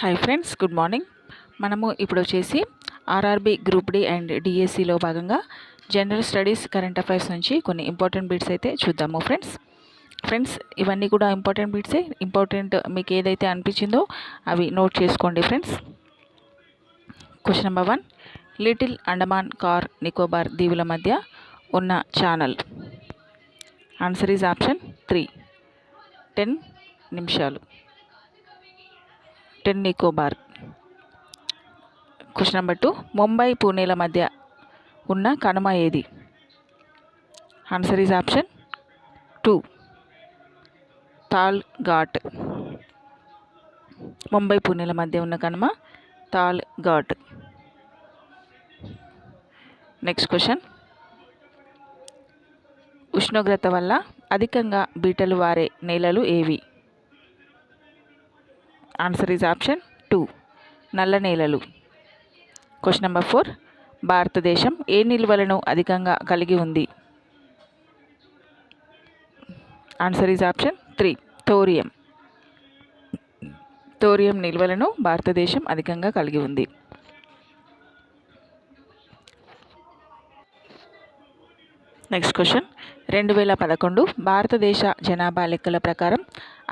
Hi friends good morning మనము ఇప్పుడు వచ్చేసి ఆర్ఆర్బి గ్రూప్ డి అండ్ డిఎస్సిలో భాగంగా జనరల్ స్టడీస్ కరెంట్ అఫైర్స్ నుంచి కొన్ని ఇంపార్టెంట్ బిట్స్ అయితే చూద్దాము ఫ్రెండ్స్ ఫ్రెండ్స్ ఇవన్నీ కూడా ఇంపార్టెంట్ బిట్సే ఇంపార్టెంట్ మీకు ఏదైతే అనిపించిందో అవి నోట్ చేసుకోండి friends question number one little Andaman car Nicobar దీవుల మధ్య ఉన్న channel answer is option three ten నిమిషాలు. Ten Nicobar. Question number two Mumbai పూణేల మధ్య ఉన్న కనుమ ఏది? Answer is option two Thal Ghat Mumbai పూణేల మధ్య ఉన్న కనుమ తాల్ ఘాట్ నెక్స్ట్ క్వశ్చన్ ఉష్ణోగ్రత వల్ల అధికంగా బీటలు వారే నేలలు ఏవి? ఆన్సర్ ఈజ్ ఆప్షన్ టూ నల్ల నేలలు. క్వశ్చన్ నెంబర్ ఫోర్ భారతదేశం ఏ నిల్వలను అధికంగా కలిగి ఉంది? Answer is option three thorium thorium నిల్వలను భారతదేశం అధికంగా కలిగి ఉంది. నెక్స్ట్ క్వశ్చన్ రెండు వేల పదకొండు భారతదేశ జనాభా లెక్కల ప్రకారం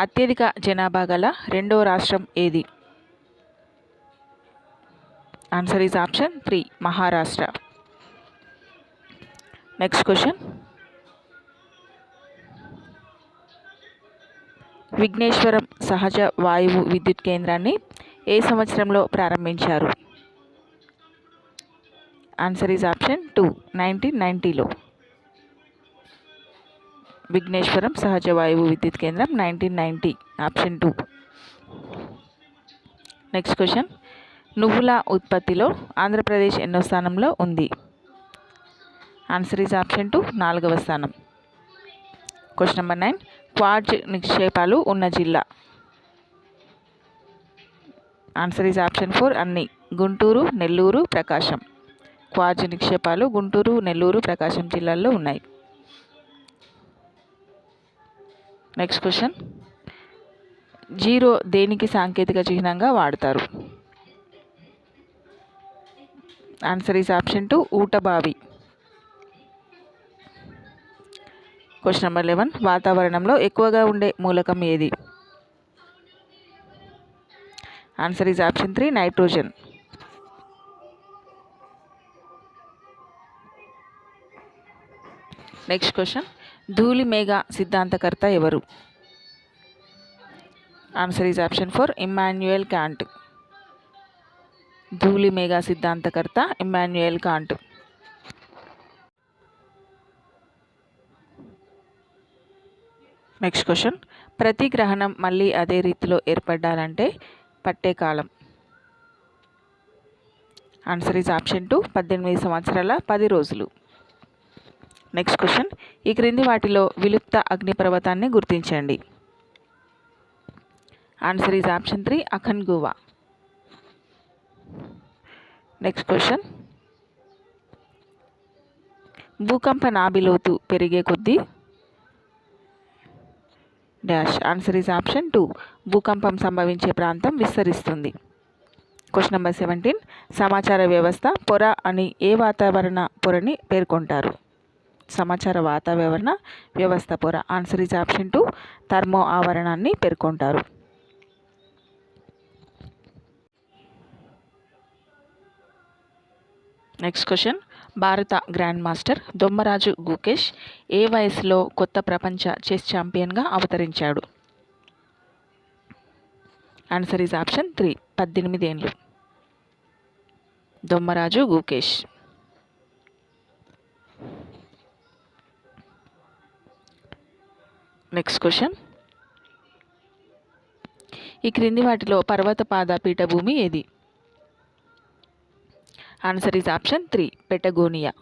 అత్యధిక జనాభా గల రెండో రాష్ట్రం ఏది? Answer is option three Maharashtra next question Vigneswaram సహజ వాయువు విద్యుత్ కేంద్రాన్ని ఏ సంవత్సరంలో ప్రారంభించారు? Answer is option two nineteen నైంటీలో Vigneswaram సహజ వాయువు విద్యుత్ కేంద్రం nineteen ninety option two next question నువ్వుల ఉత్పత్తిలో ఆంధ్రప్రదేశ్ ఎన్నో స్థానంలో ఉంది? ఆన్సర్ ఈజ్ ఆప్షన్ టూ నాలుగవ స్థానం. క్వశ్చన్ నెంబర్ నైన్ క్వార్జ్ నిక్షేపాలు ఉన్న జిల్లా. ఆన్సర్ ఈజ్ ఆప్షన్ ఫోర్ అన్ని. గుంటూరు నెల్లూరు ప్రకాశం. క్వార్జ్ నిక్షేపాలు గుంటూరు నెల్లూరు ప్రకాశం జిల్లాల్లో ఉన్నాయి. నెక్స్ట్ క్వశ్చన్ జీరో దేనికి సాంకేతిక చిహ్నంగా వాడతారు? ఆన్సర్ ఈజ్ ఆప్షన్ టూ ఊటబావి. క్వశ్చన్ నెంబర్ లెవెన్ వాతావరణంలో ఎక్కువగా ఉండే మూలకం ఏది? Answer is option three nitrogen next question ధూళి మేఘ సిద్ధాంతకర్త ఎవరు? Answer is option four Immanuel Kant ధూళి మేఘ సిద్ధాంతకర్త ఇమ్మాన్యుయల్ కాంట్ నెక్స్ట్ క్వశ్చన్ ప్రతి గ్రహణం మళ్ళీ అదే రీతిలో ఏర్పడాలంటే పట్టే కాలం. ఆన్సర్ ఈజ్ ఆప్షన్ టూ పద్దెనిమిది సంవత్సరాల పది రోజులు. నెక్స్ట్ క్వశ్చన్ ఈ క్రింది వాటిలో విలుప్త అగ్నిపర్వతాన్ని గుర్తించండి. Answer is option three Aconcagua next question భూకంప నాభిలోతు పెరిగే కొద్దీ dash answer is option two భూకంపం సంభవించే ప్రాంతం విస్తరిస్తుంది. క్వశ్చన్ నెంబర్ సెవెంటీన్ సమాచార వ్యవస్థ పొర అని ఏ వాతావరణ పొరని పేర్కొంటారు? సమాచార వాతావరణ వ్యవస్థ పొర answer is option two thermo ఆవరణాన్ని పేర్కొంటారు. నెక్స్ట్ క్వశ్చన్ భారత గ్రాండ్ మాస్టర్ దొమ్మరాజు గుకేష్ ఏ వయసులో కొత్త ప్రపంచ చెస్ ఛాంపియన్గా అవతరించాడు? ఆన్సర్ ఈజ్ ఆప్షన్ త్రీ పద్దెనిమిది ఏళ్ళు. దొమ్మరాజు గుకేష్. నెక్స్ట్ క్వశ్చన్ ఈ క్రింది వాటిలో పర్వతపాద పీఠభూమి ఏది? Answer is option three Patagonia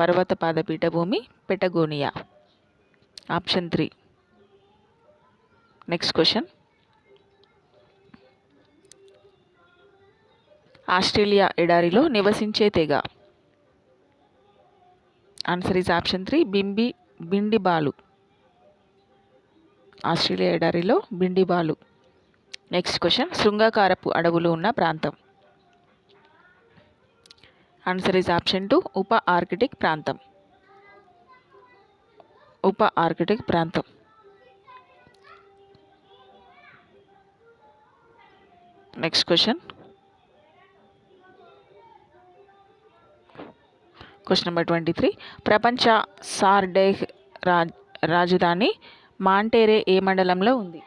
పర్వతపాద పీఠభూమి Patagonia option three next question Australia ఎడారిలో నివసించే తెగ. ఆన్సర్ ఈజ్ ఆప్షన్ త్రీ బింబి బిండిబాలు ఆస్ట్రేలియా ఎడారిలో బిండిబాలు నెక్స్ట్ క్వశ్చన్ శృంగాకారపు అడవులు ఉన్న ప్రాంతం. ఆన్సర్ ఈజ్ ఆప్షన్ టూ ఉప ఆర్కిటిక్ ప్రాంతం. ఉప ఆర్కిటిక్ ప్రాంతం. Next question question number twenty three. ప్రపంచ సార్డేహ్ రాజ్ రాజధాని మాంటేరే ఏ మండలంలో ఉంది?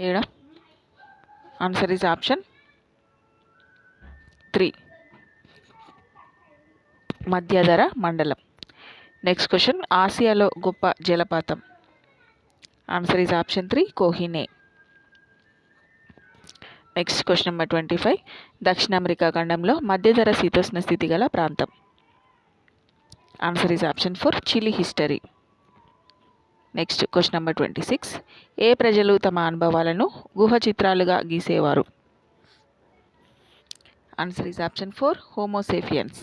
ఏడా? ఆన్సర్ ఈజ్ ఆప్షన్ త్రీ మధ్యధర మండలం. నెక్స్ట్ క్వశ్చన్ ఆసియాలో గొప్ప జలపాతం. Answer is option three కోహినే. Next question number twenty five దక్షిణ అమెరికా ఖండంలో మధ్యధర శీతోష్ణ స్థితి గల ప్రాంతం. Answer is option four Chile history next question number twenty six ఏ ప్రజలు తమ అనుభవాలను గుహ చిత్రాలుగా గీసేవారు? Answer is option four homo sapiens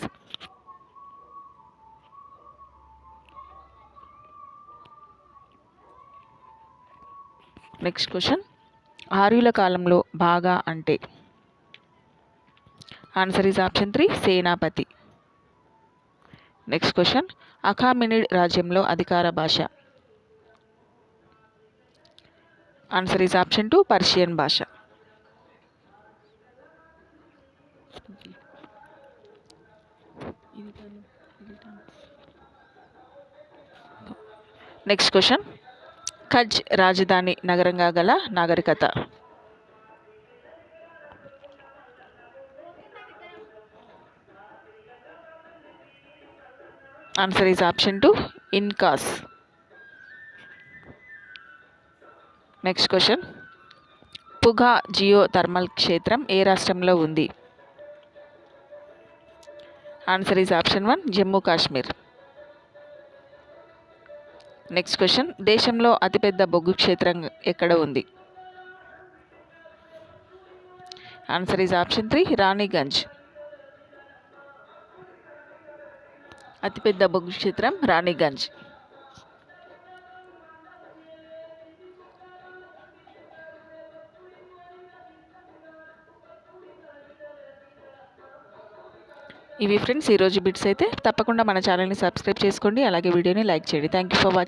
next question ఆర్యుల కాలంలో బాగా అంటే. ఆన్సర్ ఈజ్ ఆప్షన్ త్రీ సేనాపతి. నెక్స్ట్ క్వశ్చన్ అఖామినిడ్ రాజ్యంలో అధికార భాష. Answer is option two Persian భాష. నెక్స్ట్ క్వశ్చన్ కజ్ రాజధాని నగరంగా గల నాగరికత. Answer is option two Incas next question Puga geothermal క్షేత్రం ఏ రాష్ట్రంలో ఉంది? Answer is option one Jammu Kashmir next question దేశంలో అతిపెద్ద బొగ్గు క్షేత్రం ఎక్కడ ఉంది? Answer is option three Raniganj అతిపెద్ద బొగ్గు క్షేత్రం రాణిగంజ్ ఇవి ఫ్రెండ్స్ ఈరోజు బిట్స్ అయితే తప్పకుండా మన ఛానల్ని సబ్స్క్రైబ్ చేసుకోండి అలాగే వీడియోని లైక్ చేయండి. Thank you for watching